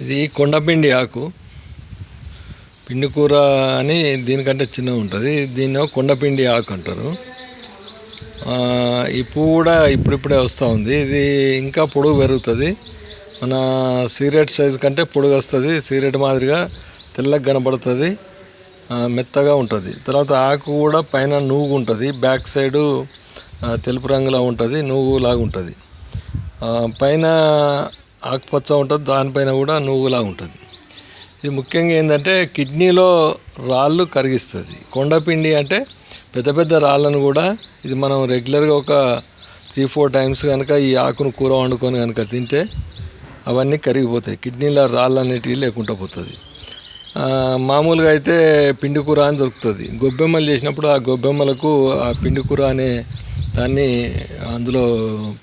ఇది కొండపిండి ఆకు. పిండి కూర అని దీనికంటే చిన్నగా ఉంటుంది. దీన్ని కొండపిండి ఆకు అంటారు. ఈ పువ్వు కూడా ఇప్పుడిప్పుడే వస్తూ ఉంది. ఇది ఇంకా పొడుగు పెరుగుతుంది. మన సిగరెట్ సైజు కంటే పొడుగు వస్తుంది. సిగరెట్ మాదిరిగా తెల్లగా కనబడుతుంది. మెత్తగా ఉంటుంది. తర్వాత ఆకు కూడా పైన నువ్వు ఉంటుంది. బ్యాక్ సైడు తెలుపు రంగులో ఉంటుంది. నువ్వు లాగా ఉంటుంది పైన ఆకుపచ్చ ఉంటుంది దానిపైన కూడా నువ్వులాగా ఉంటుంది. ఇది ముఖ్యంగా ఏంటంటే కిడ్నీలో రాళ్ళు కరిగిస్తుంది. కొండపిండి అంటే పెద్ద పెద్ద రాళ్ళను కూడా ఇది మనం రెగ్యులర్గా ఒక త్రీ ఫోర్ టైమ్స్ కనుక ఈ ఆకును కూర వండుకొని కనుక తింటే అవన్నీ కరిగిపోతాయి. కిడ్నీలో రాళ్ళు అనేటివి లేకుండా పోతుంది. మామూలుగా అయితే పిండి కూర అని దొరుకుతుంది. గొబ్బెమ్మలు చేసినప్పుడు ఆ గొబ్బెమ్మలకు ఆ పిండి కూర అనే దాన్ని అందులో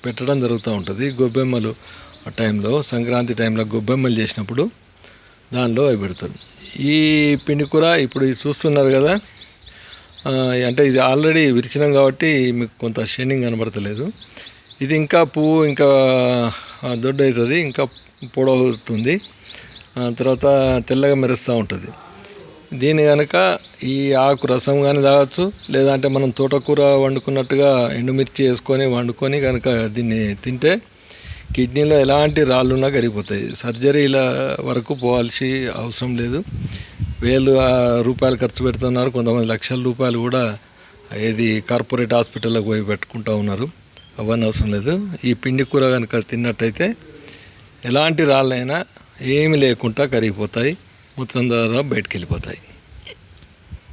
పెట్టడం జరుగుతూ ఉంటుంది. గొబ్బెమ్మలు ఆ టైంలో సంక్రాంతి టైంలో గొబ్బెమ్మలు చేసినప్పుడు దానిలో అవి పెడతారు. ఈ పిండి కూర ఇప్పుడు ఇది చూస్తున్నారు కదా అంటే ఇది ఆల్రెడీ విరిచినాం కాబట్టి మీకు కొంత షైనింగ్ కనబడతలేదు. ఇది ఇంకా పువ్వు ఇంకా దొడ్డు అవుతుంది ఇంకా పొడవుతుంది తర్వాత తెల్లగా మెరుస్తూ ఉంటుంది. దీని కనుక ఈ ఆకు రసం కానీ తాగొచ్చు లేదంటే మనం తోటకూర వండుకున్నట్టుగా ఎండుమిర్చి వేసుకొని వండుకొని కనుక దీన్ని తింటే కిడ్నీలో ఎలాంటి రాళ్ళున్నా కరిగిపోతాయి. సర్జరీల వరకు పోవాల్సి అవసరం లేదు. వేలు రూపాయలు ఖర్చు పెడుతున్నారు. కొంతమంది లక్షల రూపాయలు కూడా ఏది కార్పొరేట్ హాస్పిటల్లోకి పోయి పెట్టుకుంటూ ఉన్నారు. అవన్నీ అవసరం లేదు. ఈ పిండి కూర కనుక తిన్నట్టయితే ఎలాంటి రాళ్ళైనా ఏమి లేకుండా కరిగిపోతాయి. మొత్తం ద్వారా బయటకు వెళ్ళిపోతాయి.